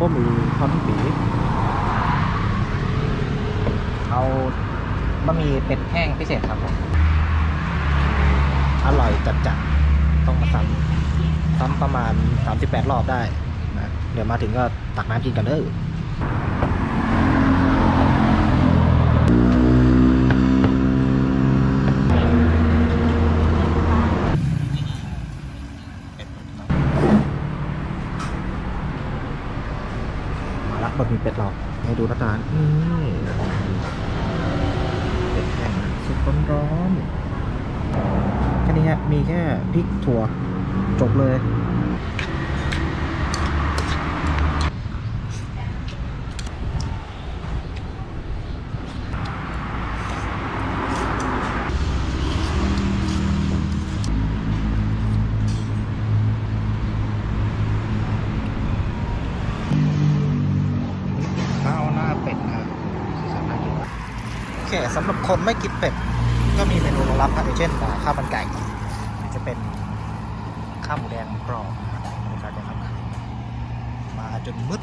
ก็มีทอดปีเอาบะหมี่เป็ดแห้งพิเศษครับผมอร่อยจัดจัดๆต้องมาซ้ำซ้ำประมาณ 38 รอบได้นะเดี๋ยวมาถึงก็ตักน้ำกินกันเด้อะบะหมี่เป็ดเราให้ดูน้าตานี่เป็ดแห้งนะสุกร้อนแค่นี้ฮะมีแค่พริกถั่วจบเลย เคสำหรับคนไม่กินเป็ด ก็มีเมนูรองรับครับอย่างเช่นอ่าข้าวมันไก่ จะเป็นข้าวหมูแดงกรอบนะครับบรรยากาศยามค่ำคืนมาจนมืด